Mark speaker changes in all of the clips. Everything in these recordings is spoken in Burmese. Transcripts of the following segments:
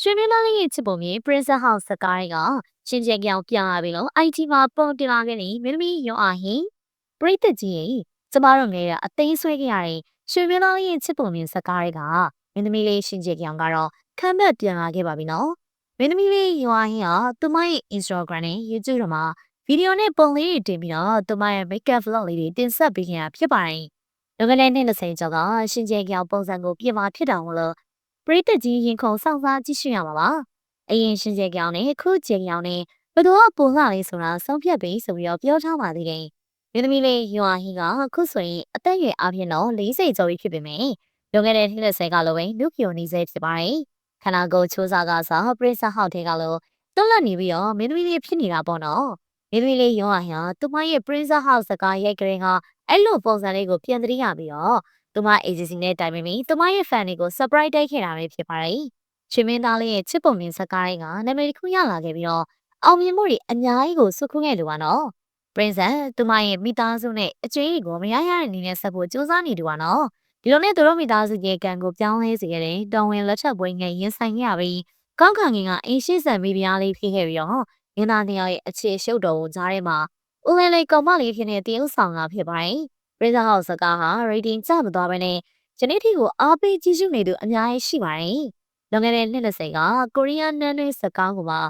Speaker 1: ရွှေမင်းသားလေးရဲ့ချစ်ပုံမြေ Princess House စကားတွေကရှင်ကျက်ကြောင်ပြန်လာပြီလို့ IT မှာပုံတင်လာခဲ့တဲ့မင်းသမီးရောအားဟင်ပရိသတ်ကြီးရေကျမတို့ငယ်ကအသိဆွဲခဲ့ရတဲ့ရွှေမင်းသားလေးရဲ့ချစ်ပုံမြေစကားတွေကမင်းသမီးလေးရှင်ကျက်ကြောင်ကတော့ခံဘက်ပြန်လာခဲ့ပါပြီနော်မင်းသမီးလေးရောအားဟင်ကသူမရဲ့ Instagram နဲ့ YouTube တို့မှာဗီဒီယိုနဲ့ပုံလေးတွေတင်ပြီးတော့သူမရဲ့ makeup vlog လေးတွေတင်ဆက်ပေးခဲ့တာဖြစ်ပါတယ်။လွန်ခဲ့တဲ့နှစ်20ကျော်ကရှင်ကျဲကြောင်ပုံစံကိုပြင်မာဖြစ်တာမို့လို့ ပရိသတ်ကြီးရင်ခုန်ဆောင်စားကြည့်ရှုရမှာပါ။အရင်ရှင်ကျဲကြောင်နဲ့ခုကျဲကြောင်နဲ့ဘယ်သူကပုံလာလေးဆိုတာဆုံးဖြတ်ပြီးဆိုပြီးတော့ပြောထားပါသေးတယ်။မင်းသမီးလေးယွာဟီကခုဆိုရင်အသက်အရွယ်အပြည့်တော့40ကျော်ပြီဖြစ်ပေမယ့်လွန်ခဲ့တဲ့နှစ်20ကလိုပဲလူပြိုနေစေဖြစ်ပါတယ်။ခန္ဓာကိုယ်ချိုးစားကစားပရိသတ်ဟောက်တဲ့ကလို့တွန်းလက်နေပြီးတော့မင်းသမီးလေးဖြစ်နေတာပေါ့နော်။မင်းသမီးလေးယွာဟီကသူမရဲ့ Princess House စကားရိုက်ကလေးကအဲ့လိုပုံစံလေးကိုပြန်သတိရပြီးတော့ သူမ agency နဲ့တိုင်ပင်ပြီးသူမရဲ့ fan တွေကို surprise တိုက်ခဲ့တာပဲဖြစ်ပါတယ်။ချင်းမင်းသားလေးရဲ့ချစ်ပုံမြင်စကားတွေကနာမည်တစ်ခုရလာခဲ့ပြီးတော့အောင်မြင်မှုတွေအများကြီးကိုစုခွင့်ခဲ့လို့ပါနော်။ Princess သူမရဲ့မိသားစုနဲ့အကျွေးကိုမရရတဲ့အနေနဲ့ဆက်ဖို့ကြိုးစားနေတူပါနော်။ဒီလိုနဲ့သူတို့မိသားစုရဲ့ကံကိုပြောင်းလဲစေခဲ့တဲ့တော်ဝင်လက်ထပ်ပွဲငယ်ရင်ဆိုင်ခဲ့ရပြီးကောင်းခံငင်ကအင်းရှိဆန်မိဖုရားလေးဖြစ်ခဲ့ပြီးတော့ငင်းသားနှစ်ယောက်ရဲ့အခြေရှုပ်တော်ကိုကြားထဲမှာဦးလင်းလေးကောင်မလေးဖြစ်နေတဲ့တရုပ်ဆောင်ကဖြစ်ပါတယ်။ Princess House စကားဟာ rating ကျမသွားဘဲနဲ့ယနေ့ထိကိုအားပေးကြည့်ရှုနေသူအများကြီးရှိပါတယ်။လွန်ခဲ့တဲ့နှစ်20ကကိုရီးယားနန်းတွင်းစကားကိုပါ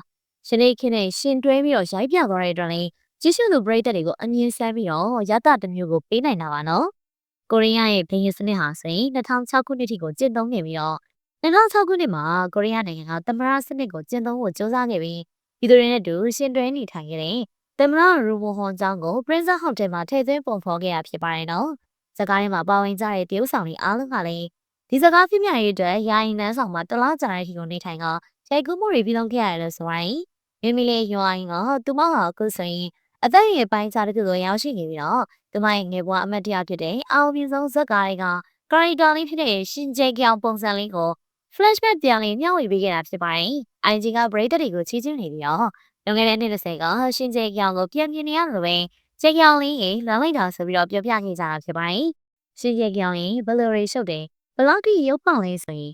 Speaker 1: ယနေ့ခေတ်နဲ့ရှင်တွဲပြီးတော့ရိုက်ပြသွားတဲ့အတွက်လည်းကြည့်ရှုသူပရိသတ်တွေကိုအမြင်ဆန်းပြီးတော့ရတတစ်မျိုးကိုပေးနိုင်တာပါနော်။ကိုရီးယားရဲ့ဘိန်းစနစ်ဟာဆိုရင်2006ခုနှစ်ထိကိုကျင့်သုံးနေပြီးတော့2006ခုနှစ်မှာကိုရီးယားနိုင်ငံကသမရစနစ်ကိုကျင့်သုံးဖို့ကြိုးစားခဲ့ပြီးပြည်သူတွေနဲ့တူရှင်တွဲနေထိုင်ခဲ့တဲ့ သမရရူဘွန်ဟွန်ကျောင်းကို Princess Hotel မှာထည့်သွင်းပုံဖော်ခဲ့ရဖြစ်ပါတယ်နော်။စကားထဲမှာပါဝင်ကြတဲ့တရုတ်ဆောင်တွေအားလုံးကလည်းဒီစကားပြမြရေးအတွက်ယာယီနန်းဆောင်မှာတလားကြာတဲ့အထိကိုနေထိုင်ကရိုက်ကူးမှုတွေပြုလုပ်ခဲ့ရတယ်လို့ဆိုရင်မိမိလေးရွာရင်ကသူမဟာအခုဆိုရင်အသက်အရွယ်ပိုင်းခြားတစ်ခုကိုရောက်ရှိနေပြီးတော့သူမရဲ့ငယ်ဘဝအမတ်တရားဖြစ်တဲ့အောင်မြင်ဆုံးဇက်ကားတွေကကာရီတာလေးဖြစ်တဲ့ရှင်ကျဲကြောင်ပုံစံလေးကို flashback ပြန်လေးမျှဝေပေးခဲ့တာဖြစ်ပါတယ်။ IG က break တွေကိုချီးကျူးနေပြီးတော့ လွန်ခဲ့တဲ့နှစ်20ကရှင်ကျဲကြောင်ကိုပြန်မြင်နေရလို့ပဲကျဲကြောင်လေးရေလမ်းလိုက်တာဆိုပြီးတော့ပြောပြခဲ့ကြတာဖြစ်ပါတယ်။ရှင်ကျဲကြောင်ရင်ဘယ်လိုတွေရှုပ်တယ်ဘလောက်ထိရုပ်ပေါက်လဲဆိုရင်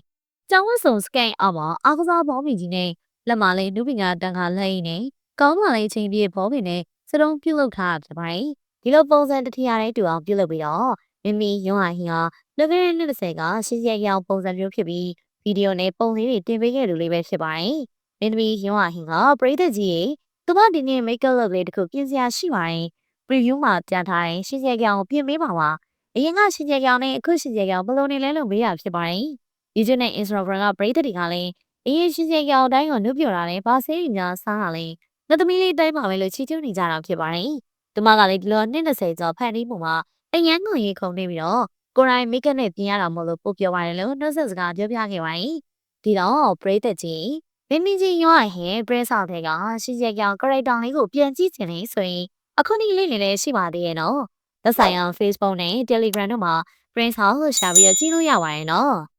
Speaker 1: ကျောင်းဝတ်စုံစကန်အောက်မှာအားကစားဘောမီကြီးနဲ့လက်မလေးနုပညာတန်ခါလက်ရည်နဲ့ကောင်းမလေးချင်းပြည့်ဘောမီနဲ့စတုံးပြုတ်လောက်ထားတာဖြစ်ပါတယ်။ဒီလိုပုံစံတစ်ထရာလေးတူအောင်ပြုတ်လုပ်ပြီးတော့မမီယွန်းဟာဟင်ဟာလွန်ခဲ့တဲ့နှစ်30ကရှင်းရရောင်ပုံစံမျိုးဖြစ်ပြီးဗီဒီယိုနဲ့ပုံလေးတွေတင်ပေးခဲ့လူလေးပဲဖြစ်ပါတယ်။မ င်းသမီးယွန်းဟာဟင်ကပရိသတ်ကြီးရေသူမဒီနေ့ make-up look လေးတစ်ခုပြင်စရာရှိပါတယ်။ preview မှာပြန်ထားရင်ရှင်းရရောင်ကိုပြင်ပေးပါပါ။အရင်ကရှင်ကျဲကြောင်နဲ့အခုရှင်ကျဲကြောင်ဘယ်လိုနေလဲလို့မေးရဖြစ်ပါတယ်။ YouTube နဲ့ Instagram ကပရိသတ်တွေကလည်းအရင်ရှင်ကျဲကြောင်တိုင်းကိုနှုတ်ပြတာနဲ့ဘာဆေးတွေများစားတာလဲ။နှစ်သမီးလေးတိုင်းပါပဲလို့ချီးကျူးနေကြတာဖြစ်ပါတယ်။သူမကလည်းဒီလိုနှစ်20ကျော်ဖန်တီးမှုမှာအရန်ကိုရေခုန်နေပြီးတော့ကိုရိုင်းမိကနဲ့ပြင်ရတာမလို့ပို့ပြောပါတယ်လို့နှုတ်ဆက်စကားပြောပြခဲ့ပါတယ်။ဒီတော့ပရိသတ်ကြီး မင်းမင်းကြီးရောဟဲ့ပရိဆောက်တဲ့ကရှင်ကျဲကြောင် character လေးကိုပြန်ကြည့်ချင်နေဆိုရင်အခုနေ့လေးလေးလည်းရှိပါသေးရဲ့နော်။သက်ဆိုင်ရာ Facebook နဲ့ Telegram တို့မှာ Prince House ကိုရှာပြီးတော့ကြည့်လို့ရပါတယ်နော်။